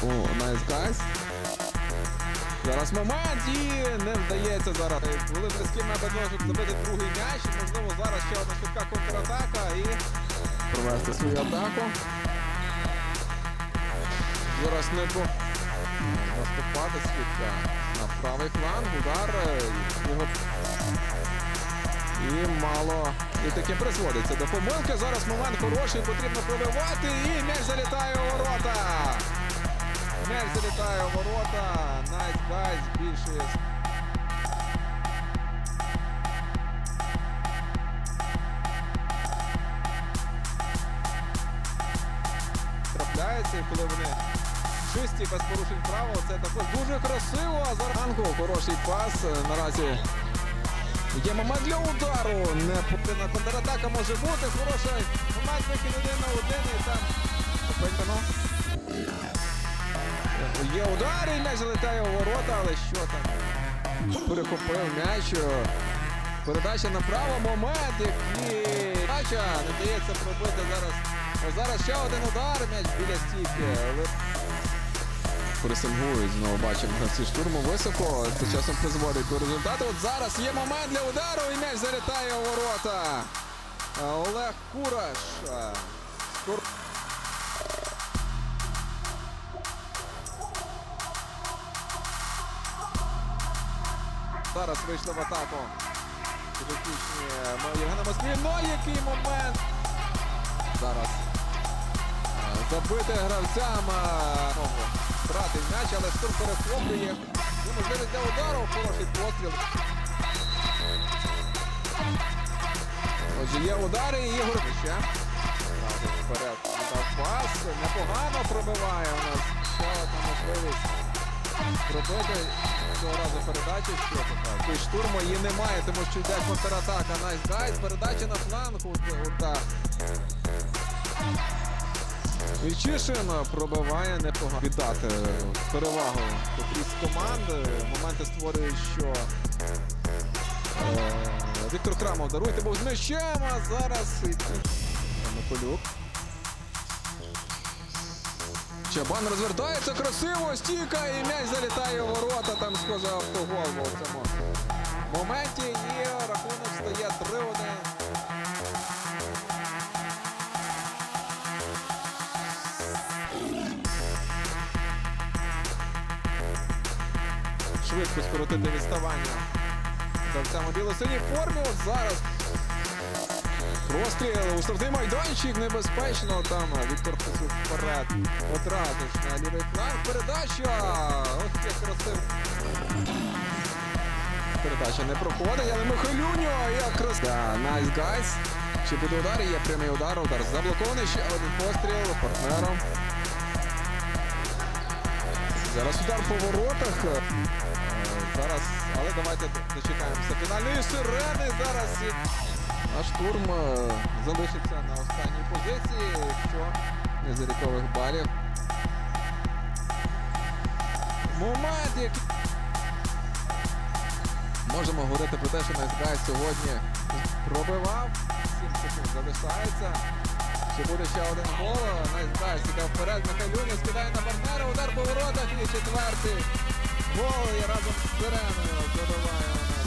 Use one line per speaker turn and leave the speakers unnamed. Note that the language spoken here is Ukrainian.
Nice guys. Зараз момент і не вдається зараз. Були близькі на щоб забити другий м'яч. Можливо, зараз ще одна швидка контратака і провести свою атаку. Зараз не по наступати скидка на правий фланг, удар. е, Його... І мало. І таке призводиться до помилки. Зараз момент хороший, потрібно пробивати. І м'яч залітає у ворота. М'яч залітає у ворота. Найс гайз більше. Трапляється, і коли вони чисті, без порушень правил, це також дуже красиво. А хороший пас. Наразі є момент для удару. Не контратака може бути. Хороший момент один на один і там Пентано. Є удар і м'яч залетає у ворота, але що там? Перехопив м'яч. Передача направо, момент, який Передача, не дається пробити зараз. Зараз ще один удар, м'яч біля стійки. Але... Пресингують, знову бачимо гравці штурму високо. Тим часом призводить до результату. От зараз є момент для удару і м'яч залітає у ворота. Олег Кураш. Зараз вийшли в атаку. Підопічні Євгена Москвіно, який момент. Зараз е, забити гравцям. е, Втратив м'яч, але штурм перехоплює. І можливість для удару. Хороший постріл. Отже, є удари і Ігор. Ще. Вперед. Пас. Непогано пробиває у нас. Ще одна можливість пробити. Цього разу передача. Що така? Штурму її немає, тому що йде контратака. Найс гайс. Передача на фланг. Вільчишин пробиває непогано. Віддати перевагу з команди. Моменти створюють, що е, Віктор Крамов даруйте був з м'ячем, а зараз Миколюк. Чабан розвертається красиво, стійка і м'яч залітає у ворота. Там схоже автогол був в цьому моменті. І рахунок стає 3-1. Швидко скоротити відставання. Гравцям у біло-синій формі. Зараз Простріл, уставний майданчик, небезпечно. Там Віктор Фесюк вперед. Одразу ж на лівий фланг. Передача. Ось як красиво. Передача не проходить, але Михайлюньо якраз. Да, найс гайс. Чи буде удар? Є прямий удар. Удар заблокований. Ще один постріл партнером. Зараз удар по воротах. Е, Зараз, але давайте дочекаємося фінальної сирени. Зараз а штурм е, залишиться на останній позиції, якщо не зарікових балів. Який... Можемо говорити про те, що Найсгай сьогодні пробивав. 7 секунд залишається. Чи буде ще один гол? Найсгай сідав вперед, Михайлюня скидає на партнера, удар по воротах і четвертий. Гол і разом з Сиреною забиває.